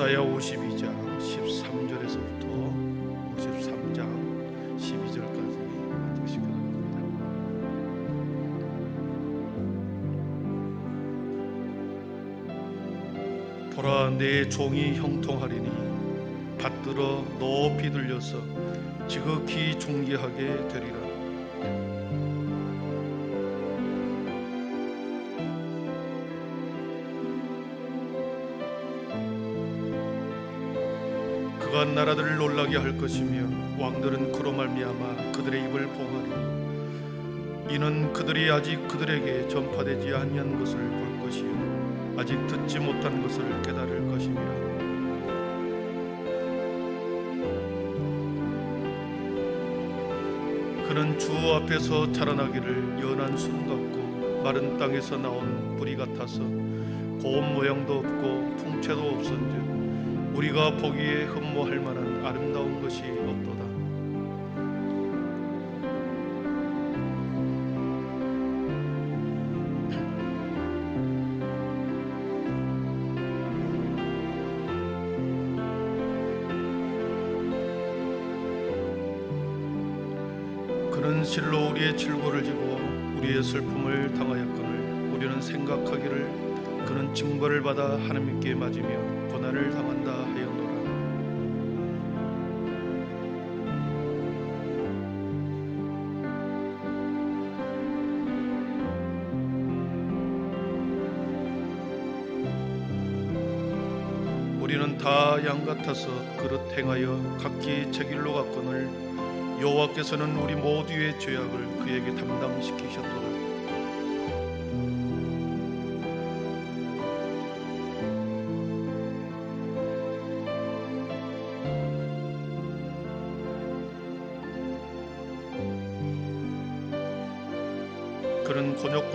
이사야 52장 13절에서부터 53장 12절까지 말씀이 시켜드립니다. 보라 내 종이 형통하리니 받들어 높이 들려서 지극히 존귀하게 되리라. 그가 나라들을 놀라게 할 것이며 왕들은 그로 말미암아 그들의 입을 봉하리니 이는 그들이 아직 그들에게 전파되지 아니한 것을 볼 것이요 아직 듣지 못한 것을 깨달을 것임이라. 그는 주 앞에서 자라나기를 연한 숨 같고 마른 땅에서 나온 뿌리 같아서 고운 모양도 없고 풍채도 없은즉 우리가 보기에 흠모할 만한 아름다운 것이 없도다. 그는 실로 우리의 질고를 지고 우리의 슬픔을 당하였거늘 우리는 생각하기를 그는 징벌을 받아 하나님께 맞으며 고난을 당한다 하였노라. 우리는 다 양 같아서 그릇 행하여 각기 제 길로 갔거늘 여호와께서는 우리 모두의 죄악을 그에게 담당시키셨도다.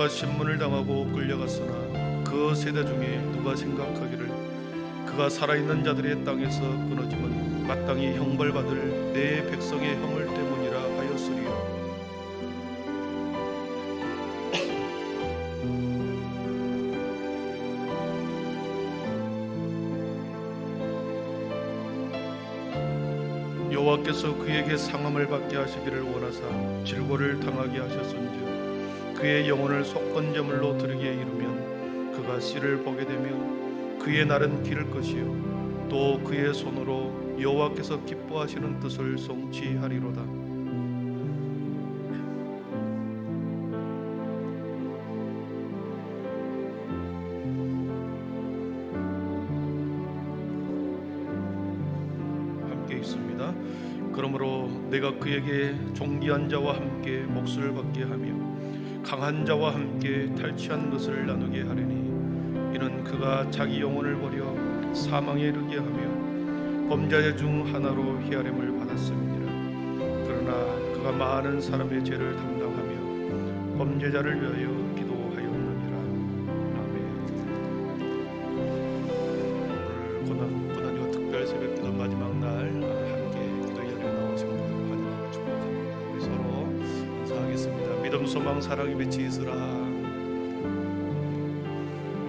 곤욕과 신문을 당하고 끌려갔으나 그 세대 중에 누가 생각하기를 그가 살아있는 자들의 땅에서 끊어짐은 마땅히 형벌받을 내 백성의 형을 때문이라 하였으리요. 여호와께서 그에게 상함을 받게 하시기를 원하사 질고를 당하게 하셨은즉 그의 영혼을 속건제물로 들게 이루면 그가 씨를 보게 되며 그의 날은 기를 것이요 또 그의 손으로 여호와께서 기뻐하시는 뜻을 성취하리로다. 그러므로 내가 그에게 존귀한 자와 함께 몫을 받게 하며 강한 자와 함께 탈취한 것을 나누게 하리니 이는 그가 자기 영혼을 버려 사망에 이르게 하며 범죄자 중 하나로 희아림을 받았음이니라 그러나 그가 많은 사람의 죄를 담당하며 범죄자를 위하여 소망 사랑이 맺히 있으라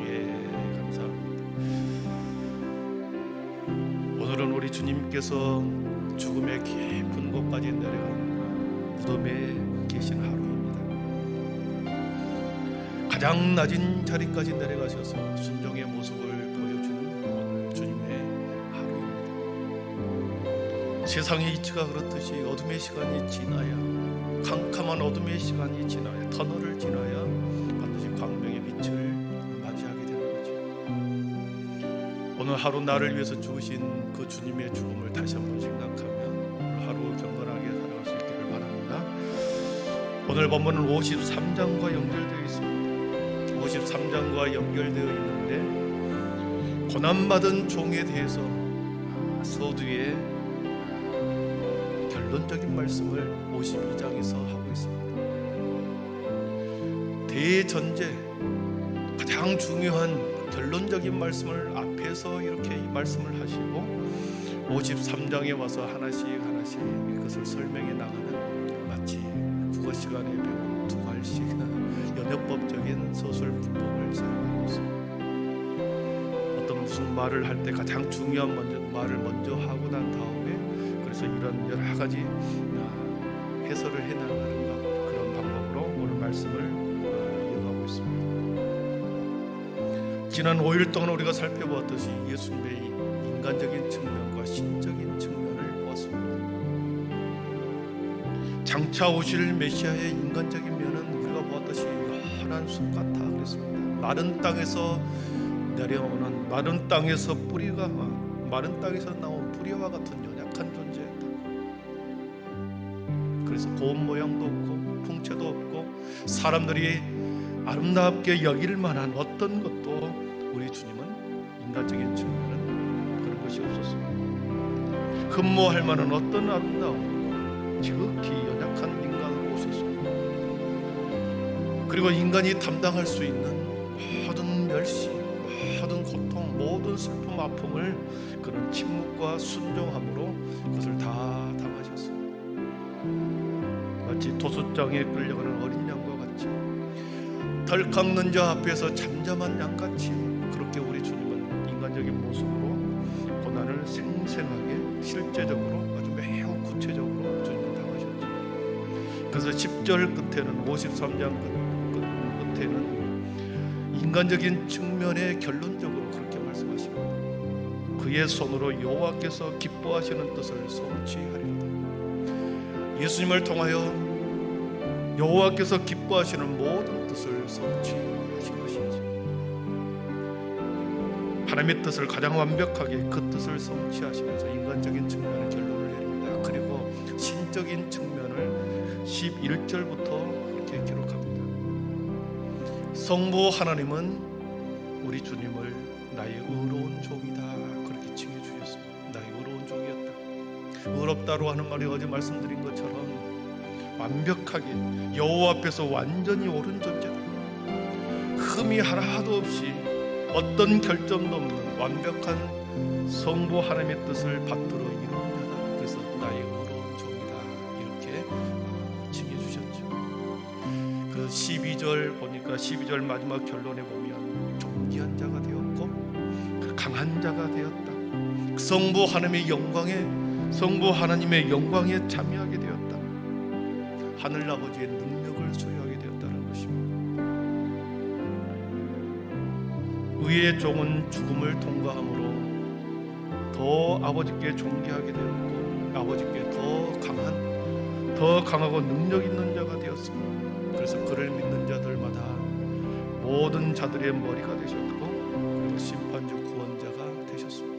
예, 감사합니다. 오늘은 우리 주님께서 죽음의 깊은 곳까지 내려간 무덤에 계신 하루입니다. 가장 낮은 자리까지 내려가셔서 순종의 모습을 보여주는 주님의 하루입니다. 세상의 이치가 그렇듯이 어둠의 시간이 지나야 캄캄한 어둠의 시간이 지나야 터널을 지나야 반드시 광명의 빛을 맞이하게 되는 거죠. 오늘 하루 나를 위해서 주신 그 주님의 죽음을 다시 한번 생각하면 오늘 하루 경건하게 살아갈 수 있기를 바랍니다. 오늘 본문은 53장과 연결되어 있습니다. 53장과 연결되어 있는데 고난받은 종에 대해서 서두에 결론적인 말씀을 52장에서 하고 있습니다. 대전제 가장 중요한 결론적인 말씀을 앞에서 이렇게 이 말씀을 하시고 53장에 와서 하나씩 하나씩 이것을 설명해 나가는 마치 국어 시간에 배운 두 알씩 연역법적인 서술 문법을 사용하고 있습니다. 어떤 무슨 말을 할 때 가장 중요한 먼저 말을 먼저 하고 난 다음에 그래서 이런 여러 가지 아, 해설을 해나가는 방- 그런 방법으로 오늘 말씀을 아, 이어가고 있습니다. 지난 5일 동안 우리가 살펴보았듯이 예수님의 이 인간적인 측면과 신적인 측면을 보았습니다. 장차 오실 메시아의 인간적인 면은 우리가 보았듯이 연한 숲 같아 그랬습니다. 마른 땅에서 내려오는 마른 땅에서 뿌리가 마른 땅에서 나온 뿌리와 같은 고운 모양도 없고 풍채도 없고 사람들이 아름답게 여길 만한 어떤 것도 우리 주님은 인간적인 측면은 그런 것이 없었습니다. 흠모할 만한 어떤 아름다움, 지극히 연약한 인간으로 오셨습니다. 그리고 인간이 담당할 수 있는 모든 멸시, 모든 고통, 모든 슬픔, 아픔을 그런 침묵과 순종함으로 그것을 다 당하셨습니다. 마치 도수장에 끌려가는 어린 양과 같이 덜 깎는 자 앞에서 잠잠한 양같이 그렇게 우리 주님은 인간적인 모습으로 고난을 생생하게 실제적으로 아주 매우 구체적으로 주님은 당하셨죠. 그래서 10절 끝에는 53장 끝, 끝, 끝에는 인간적인 측면의 결론적으로 그렇게 말씀하십니다. 그의 손으로 여호와께서 기뻐하시는 뜻을 성취하리로다. 예수님을 통하여 여호와께서 기뻐하시는 모든 뜻을 성취하신 것이지. 하나님의 뜻을 가장 완벽하게 그 뜻을 성취하시면서 인간적인 측면의 결론을 내립니다. 그리고 신적인 측면을 11절부터 그렇게 기록합니다. 성부 하나님은 우리 주님을 나의 의로운 종이다 그렇게 칭해 주셨습니다. 나의 의로운 종이었다. 의롭다로 하는 말이 어제 말씀드린 것처럼 완벽하게 여호와 앞에서 완전히 옳은 존재다. 흠이 하나도 없이 어떤 결점도 없는 완벽한 성부 하나님의 뜻을 받들어 이루는 자다. 그래서 나의 의로운 종이다. 이렇게 어, 칭해 주셨죠. 그 12절 보니까 12절 마지막 결론에 보면 존귀한 자가 되었고 그 강한 자가 되었다. 그 성부 하나님의 영광에 성부 하나님의 영광에 참여하게. 하늘 아버지의 능력을 소유하게 되었다는 것입니다. 의의 종은 죽음을 통과함으로 더 아버지께 존귀하게 되었고 아버지께 더 강한 더 강하고 능력 있는 자가 되었습니다. 그래서 그를 믿는 자들마다 모든 자들의 머리가 되셨고 그리고 심판주 구원자가 되셨습니다.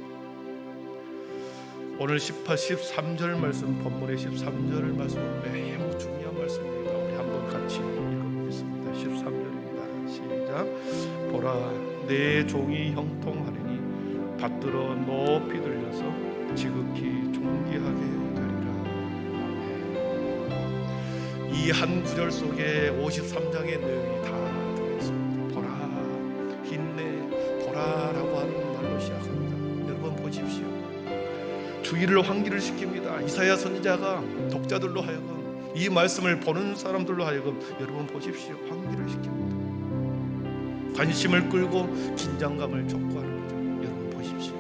오늘 18, 13절 말씀 본문의 13절 말씀은 매우 중요한 말씀입니다. 우리 한번 같이 읽어보겠습니다. 13절입니다. 시작. 보라 내 종이 형통하리니 받들어 높이 들려서 지극히 존귀하게 되리라. 이한 구절 속에 53장의 내용이 다 들어있습니다. 보라, 힘내, 보라라고 하는 말로 시작합니다. 여러분 보십시오. 주의를 환기를 시킵니다. 이사야 선지자가 독자들로 하여금 이 말씀을 보는 사람들로 하여금 여러분 보십시오. 환기를 시킵니다. 관심을 끌고 긴장감을 촉구하는 거죠. 여러분 보십시오.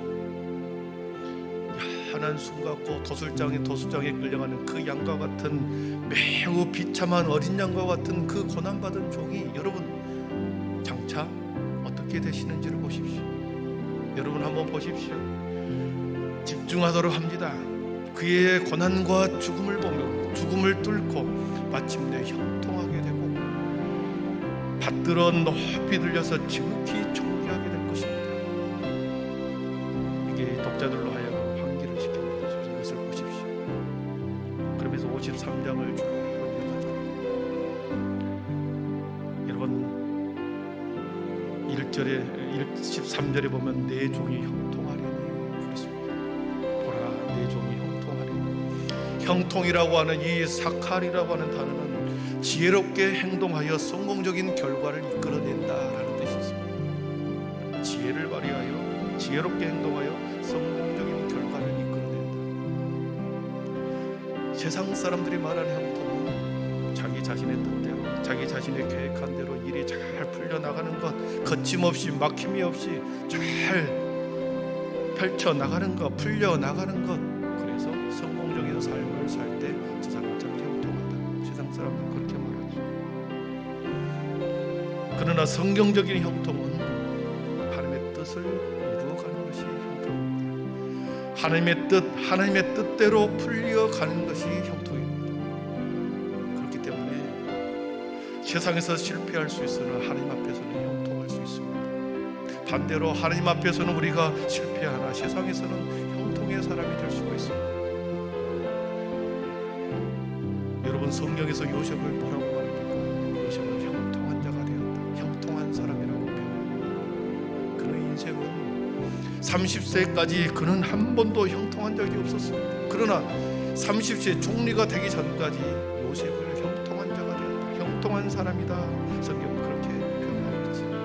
야한한 숨 같고 도술장에 도수장에 끌려가는 그 양과 같은 매우 비참한 어린 양과 같은 그 고난받은 종이 여러분 장차 어떻게 되시는지를 보십시오. 여러분 한번 보십시오. 집중하도록 합니다. 그의 고난과 죽음을 보며 죽음을 뚫고 마침내 형통하게 되고 받들어 높이 들려서 지극히 존귀하게 될 것입니다. 이게 독자들로 하여금 환기를 시키는 거죠. 이것을 보십시오. 그러면서 53장을 쭉 이어가죠. 여러분 1절에 13절에 보면 내 종이 형통하리니 그렇습니다. 보라 내 종이 형통이라고 하는 이 사칼이라고 하는 단어는 지혜롭게 행동하여 성공적인 결과를 이끌어낸다라는 뜻이 있습니다. 지혜를 발휘하여 지혜롭게 행동하여 성공적인 결과를 이끌어낸다. 세상 사람들이 말하는 형통은 자기 자신의 뜻대로 자기 자신의 계획한 대로 일이 잘 풀려 나가는 것 거침없이 막힘이 없이 잘 펼쳐 나가는 것, 풀려 나가는 것. 그러나 성경적인 형통은 하나님의 뜻을 이루어가는 것이 형통입니다. 하나님의 뜻, 하나님의 뜻대로 풀려가는 것이 형통입니다. 그렇기 때문에 세상에서 실패할 수 있으나 하나님 앞에서는 형통할 수 있습니다. 반대로 하나님 앞에서는 우리가 실패하나 세상에서는 형통의 사람이 될 수가 있습니다. 여러분 성경에서 요셉을 뭐라고 30세까지 그는 한 번도 형통한 적이 없었습니다. 그러나 30세 총리가 되기 전까지 요셉을 형통한 자가 되었다. 형통한 사람이다. 성경은 그렇게 표현하고 있습니다.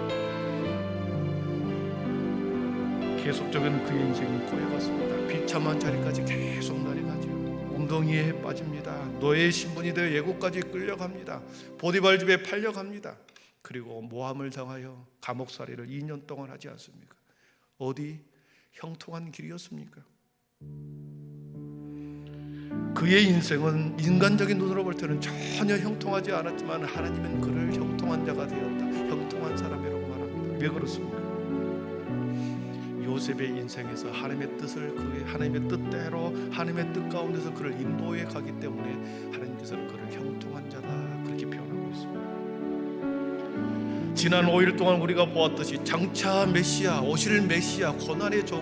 계속적인 그의 인생이 꼬여갔습니다. 비참한 자리까지 계속 내려가죠. 웅덩이에 빠집니다. 노예의 신분이 되어 예고까지 끌려갑니다. 보디발 집에 팔려갑니다. 그리고 모함을 당하여 감옥살이를 2년 동안 하지 않습니까? 어디 형통한 길이었습니까? 그의 인생은 인간적인 눈으로 볼 때는 전혀 형통하지 않았지만 하나님은 그를 형통한 자가 되었다. 형통한 사람이라고 말합니다. 왜 그렇습니까? 요셉의 인생에서 하나님의 뜻을 그의 하나님의 뜻대로 하나님의 뜻 가운데서 그를 인도해 가기 때문에 하나님께서는 그를 지난 5일 동안 우리가 보았듯이 장차 메시아 오실 메시아 고난의 종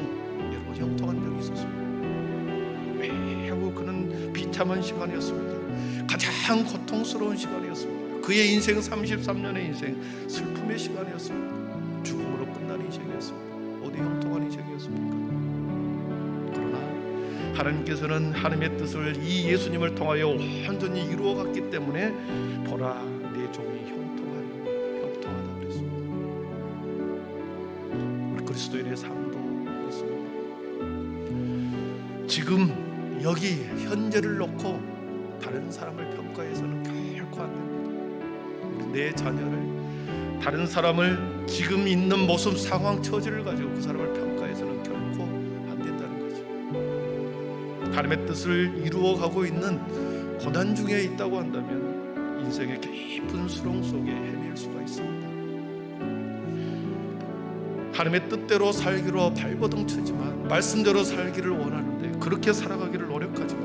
여러분 형통한 적이 있었습니다. 매우 그는 비참한 시간이었습니다. 가장 고통스러운 시간이었습니다. 그의 인생 33년의 인생 슬픔의 시간이었습니다. 죽음으로 끝난 인생이었습니다. 어디 형통한 인생이었습니까? 그러나 하나님께서는 하나님의 뜻을 이 예수님을 통하여 완전히 이루어 갔기 때문에 보라 지금 여기 현재를 놓고 다른 사람을 평가해서는 결코 안 됩니다. 내 자녀를 다른 사람을 지금 있는 모습, 상황, 처지를 가지고 그 사람을 평가해서는 결코 안 된다는 거죠. 하나님의 뜻을 이루어 가고 있는 고난 중에 있다고 한다면 인생의 깊은 수렁 속에 헤맬 수가 있습니다. 하나님의 뜻대로 살기로 발버둥 치지만 말씀대로 살기를 원하는데 그렇게 살아가기를 노력하지만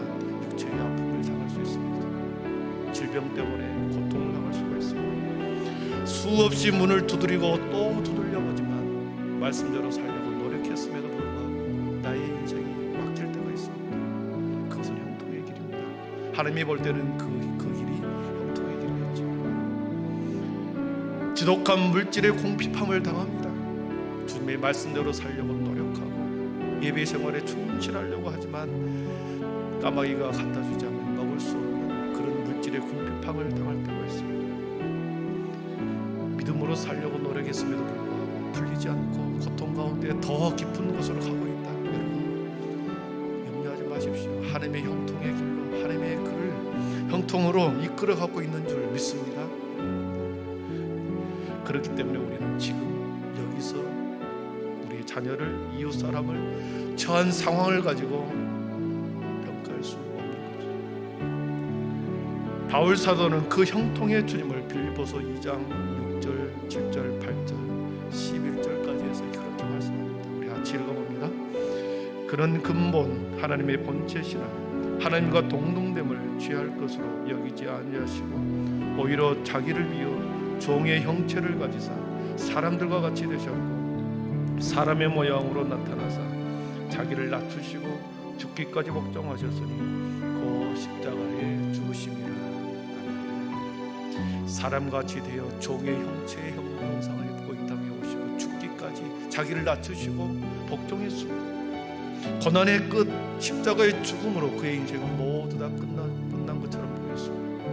육체의 아픔을 당할 수 있습니다. 질병 때문에 고통을 당할 수가 있습니다. 수없이 문을 두드리고 또 두들려보지만 말씀대로 살려고 노력했음에도 불구하고 나의 인생이 막힐 때가 있습니다. 그것은 형통의 길입니다. 하나님이 볼 때는 그, 그 길이 형통의 길이었죠. 지독한 물질의 공핍함을 당합니다. 주님의 말씀대로 살려고 노력하고 예배 생활에 충실하려고 하지만 까마귀가 갖다 주지 않으면 먹을 수 없는 그런 물질의 궁핍함을 당할 때가 있습니다. 믿음으로 살려고 노력했음에도 불구하고 풀리지 않고 고통 가운데 더 깊은 곳으로 가고 있다. 여러분 염려하지 마십시오. 하나님의 형통의 길로 하나님의 그를 형통으로 이끌어 가고 있는 줄 믿습니다. 자녀를 이웃 사람을 처한 상황을 가지고 평가할 수 없는 거죠. 바울 사도는 그 형통의 주님을 빌보서 2장 6절, 7절, 8절, 11절까지 해서 그렇게 말씀합니다. 우리 같이 읽어봅니다. 그런 근본 하나님의 본체시나 하나님과 동등됨을 취할 것으로 여기지 아니하시고 오히려 자기를 비워 종의 형체를 가지사 사람들과 같이 되셨고 사람의 모양으로 나타나사 자기를 낮추시고 죽기까지 복종하셨으니 그 십자가에 죽으심이라. 사람같이 되어 종의 형체의 형상을 입고 이 땅에 오시고 죽기까지 자기를 낮추시고 복종했습니다. 고난의 끝 십자가의 죽음으로 그의 인생은 모두 다 끝난 끝난 것처럼 보였습니다.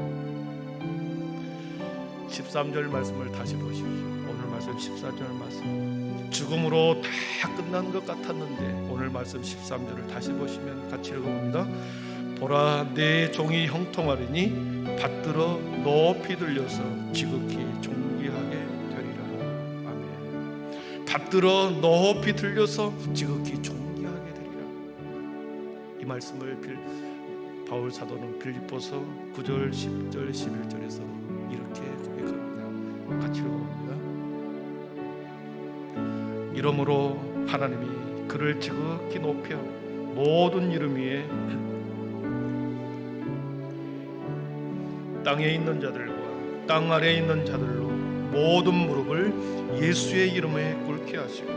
13절 말씀을 다시 보십시오. 오늘 말씀 14절 말씀. 죽음으로 다 끝난 것 같았는데 오늘 말씀 13절을 다시 보시면 같이 읽어봅니다. 보라 내 종이 형통하리니 받들어 높이 들려서 지극히 존귀하게 되리라. 아멘. 받들어 높이 들려서 지극히 존귀하게 말씀을 빌, 바울 사도는 빌립보서 9절, 10절, 11절에서 이렇게 고백합니다. 같이 읽어봅니다. 이러므로 하나님이 그를 지극히 높여 모든 이름 위에 땅에 있는 자들과 땅 아래에 있는 자들로 모든 무릎을 예수의 이름에 꿇게 하시고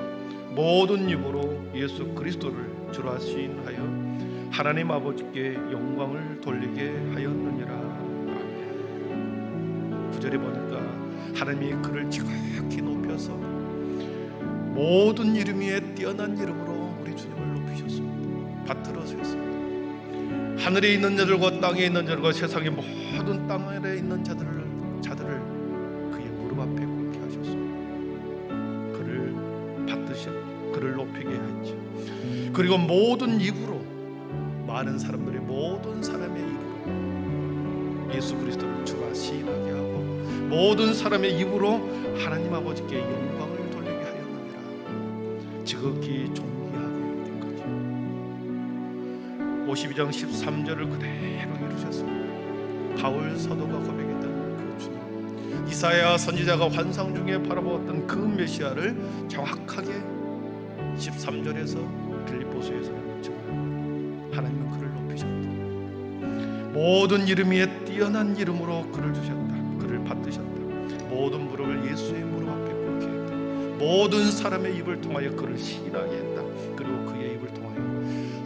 모든 입으로 예수 그리스도를 주로 하신하여 하나님 아버지께 영광을 돌리게 하였느니라. 아멘. 구절에 보니까 하나님이 그를 지극히 높여서 모든 이름 위에 뛰어난 이름으로 우리 주님을 높이셨습니다. 받들어 주셨습니다. 하늘에 있는 자들과 땅에 있는 자들과 세상의 모든 땅 아래에 있는 자들을 자들을 그의 무릎 앞에 꿇게 하셨습니다. 그를 받드셨, 그를 높이게 했죠. 그리고 모든 입으로 많은 사람들의 모든 사람의 입으로 예수 그리스도를 주가 시인하게 하고 모든 사람의 입으로 하나님 아버지께 영광 52장 13절을 그대로 이루셨습니다. 바울 사도가 고백했던 그 주님. 이사야 선지자가 환상 중에 바라보았던 그 메시아를 정확하게 13절에서 빌립보서에서는 증언합니다. 하나님은 그를 높이셨다. 모든 이름 위에 뛰어난 이름으로 그를 주셨다. 그를 받드셨다. 모든 무릎을 예수의 무릎 앞에 꿇게 했다. 모든 사람의 입을 통하여 그를 신하게 했다. 그리고 그의 입을 통하여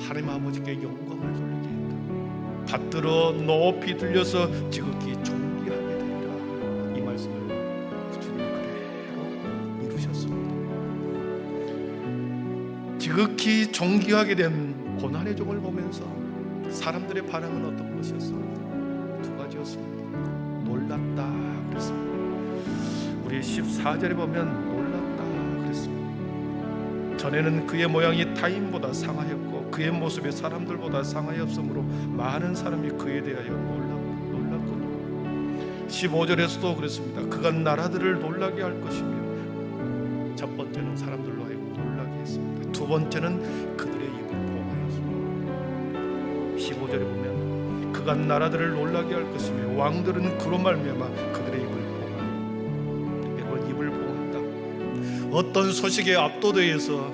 하나님 아버지께 영광을 돌리게 했다. 받들어 높이 들려서 지극히 존귀하게 되리라. 이 말씀을 주님 그대로 이루셨습니다. 지극히 존귀하게 된 고난의 종을 보면서 사람들의 반응은 어떤 것이었습니까? 두 가지였습니다. 놀랐다 그랬습니다. 우리 14절에 보면 놀랐다 그랬습니다. 전에는 그의 모양이 타인보다 상하였고 그의 모습이 사람들보다 상하였으므로 많은 사람이 그에 대하여 놀랐군요. 15절에서도 그랬습니다. 그가 나라들을 놀라게 할 것이며 첫 번째는 사람들로 하여금 놀라게 했습니다. 두 번째는 그들의 입을 봉하였습니다. 15절에 보면 그가 나라들을 놀라게 할 것이며 왕들은 그로 말미암아 그들의 입을 봉하여 여러분 입을 봉한다. 어떤 소식에 압도되어서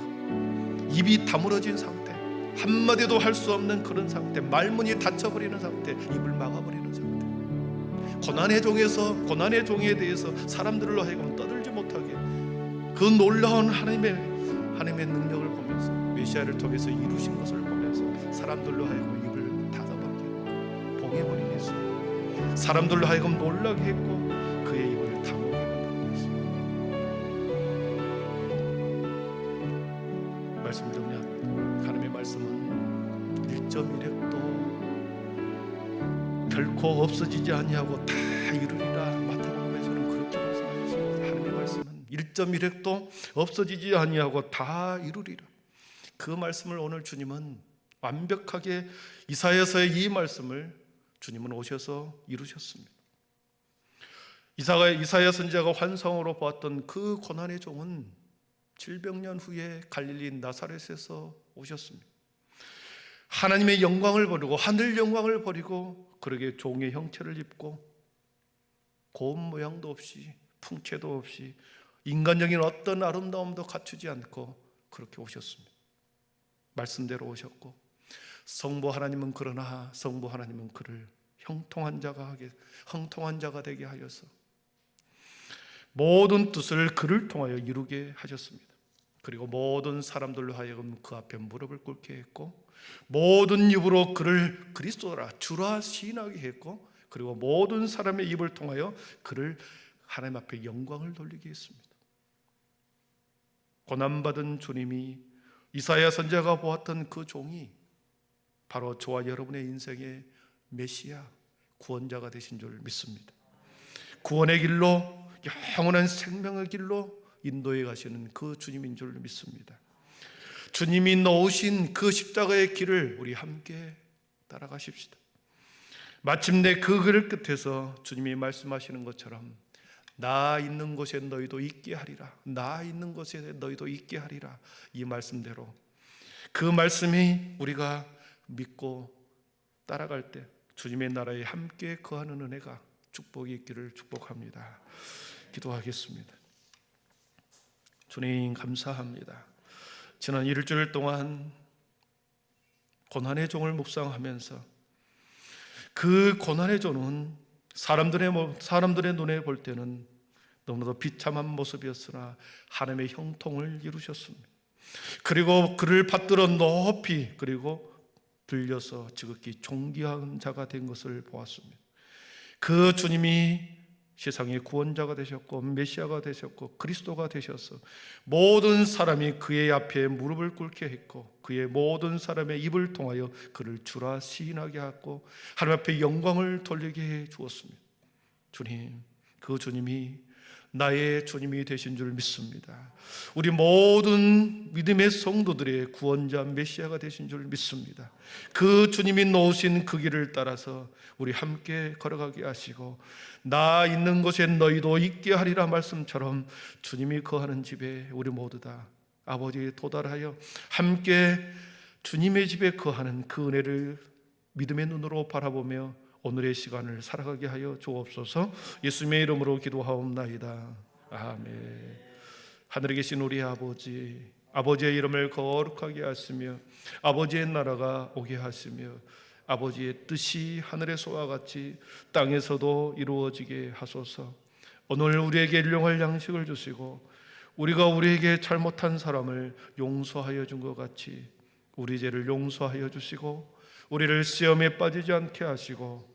입이 다물어진 상태, 한마디도 할 수 없는 그런 상태, 말문이 닫혀버리는 상태, 입을 막아버리는 상태. 고난의 종에서 고난의 종에 대해서 사람들로 하여금 떠들지 못하게 그 놀라운 하나님의 하나님의 능력을 보면서 메시아를 통해서 이루신 것을 보면서 사람들로 하여금 입을 닫아버리고 봉해버리게 했어요. 사람들로 하여금 놀라게 했고 결코 없어지지 아니하고 다 이루리라 마태복음에서는 그렇게 말씀하셨습니다. 하나님의 말씀은 1.1핵도 없어지지 아니하고 다 이루리라. 그 말씀을 오늘 주님은 완벽하게 이사야서의 이 말씀을 주님은 오셔서 이루셨습니다. 이사가 이사야 선지자가 환상으로 보았던 그 고난의 종은 700년 후에 갈릴리 나사렛에서 오셨습니다. 하나님의 영광을 버리고 하늘 영광을 버리고 그러게 종의 형체를 입고 고운 모양도 없이 풍채도 없이 인간적인 어떤 아름다움도 갖추지 않고 그렇게 오셨습니다. 말씀대로 오셨고 성부 하나님은 그러나 성부 하나님은 그를 형통한 자가 하게 형통한 자가 되게 하여서 모든 뜻을 그를 통하여 이루게 하셨습니다. 그리고 모든 사람들로 하여금 그 앞에 무릎을 꿇게 했고 모든 입으로 그를 그리스도라 주라 시인하게 했고 그리고 모든 사람의 입을 통하여 그를 하나님 앞에 영광을 돌리게 했습니다. 고난받은 주님이 이사야 선자가 보았던 그 종이 바로 저와 여러분의 인생의 메시아 구원자가 되신 줄 믿습니다. 구원의 길로 영원한 생명의 길로 인도해 가시는 그 주님인 줄 믿습니다. 주님이 놓으신 그 십자가의 길을 우리 함께 따라가십시다. 마침내 그길 끝에서 주님이 말씀하시는 것처럼 나 있는 곳에 너희도 있게 하리라. 나 있는 곳에 너희도 있게 하리라. 이 말씀대로 그 말씀이 우리가 믿고 따라갈 때 주님의 나라에 함께 거하는 은혜가 축복이 있기를 축복합니다. 기도하겠습니다. 주님 감사합니다. 지난 일주일 동안 고난의 종을 묵상하면서 그 고난의 종은 사람들의 모- 사람들의 눈에 볼 때는 너무나도 비참한 모습이었으나 하나님의 형통을 이루셨습니다. 그리고 그를 받들어 높이 그리고 들려서 지극히 존귀한 자가 된 것을 보았습니다. 그 주님이 세상의 구원자가 되셨고 메시아가 되셨고 그리스도가 되셔서 모든 사람이 그의 앞에 무릎을 꿇게 했고 그의 모든 사람의 입을 통하여 그를 주라 시인하게 하고 하나님 앞에 영광을 돌리게 해 주었습니다. 주님, 그 주님이 나의 주님이 되신 줄 믿습니다. 우리 모든 믿음의 성도들의 구원자 메시아가 되신 줄 믿습니다. 그 주님이 놓으신 그 길을 따라서 우리 함께 걸어가게 하시고 나 있는 곳에 너희도 있게 하리라 말씀처럼 주님이 거하는 집에 우리 모두 다 아버지에 도달하여 함께 주님의 집에 거하는 그 은혜를 믿음의 눈으로 바라보며 오늘의 시간을 살아가게 하여 주옵소서. 예수님의 이름으로 기도하옵나이다. 아멘. 하늘에 계신 우리 아버지, 아버지의 이름을 거룩하게 하시며 아버지의 나라가 오게 하시며 아버지의 뜻이 하늘에서와 같이 땅에서도 이루어지게 하소서. 오늘 우리에게 일용할 양식을 주시고 우리가 우리에게 잘못한 사람을 용서하여 준 것 같이 우리 죄를 용서하여 주시고 우리를 시험에 빠지지 않게 하시고